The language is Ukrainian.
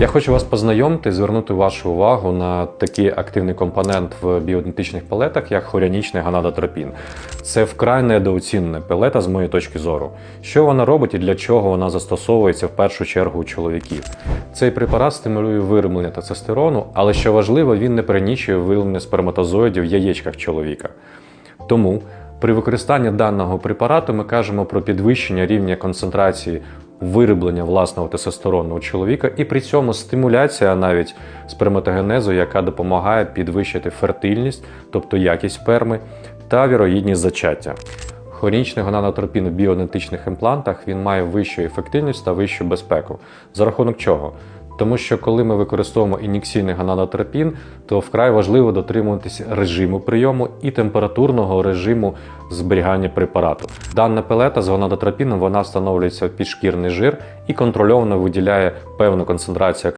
Я хочу вас познайомити, звернути вашу увагу на такий активний компонент в біоідентичних пелетах, як хоріанічний ганадотропін. Це вкрай недооцінена пелета з моєї точки зору. Що вона робить і для чого вона застосовується в першу чергу у чоловіків? Цей препарат стимулює вироблення тестостерону, але що важливо, він не перенічує вироблення сперматозоїдів в яєчках чоловіка. Тому при використанні даного препарату ми кажемо про підвищення рівня концентрації вироблення власного тестостерону чоловіка, і при цьому стимуляція навіть сперматогенезу, яка допомагає підвищити фертильність, тобто якість сперми та вірогідність зачаття. Хронічний гонанотропін в біонетичних імплантах він має вищу ефективність та вищу безпеку. За рахунок чого? Тому що коли ми використовуємо ін'єкційний гонадотропін, то вкрай важливо дотримуватися режиму прийому і температурного режиму зберігання препарату. Дана пелета з гонадотропіном вона встановлюється в підшкірний жир і контрольовано виділяє певну концентрацію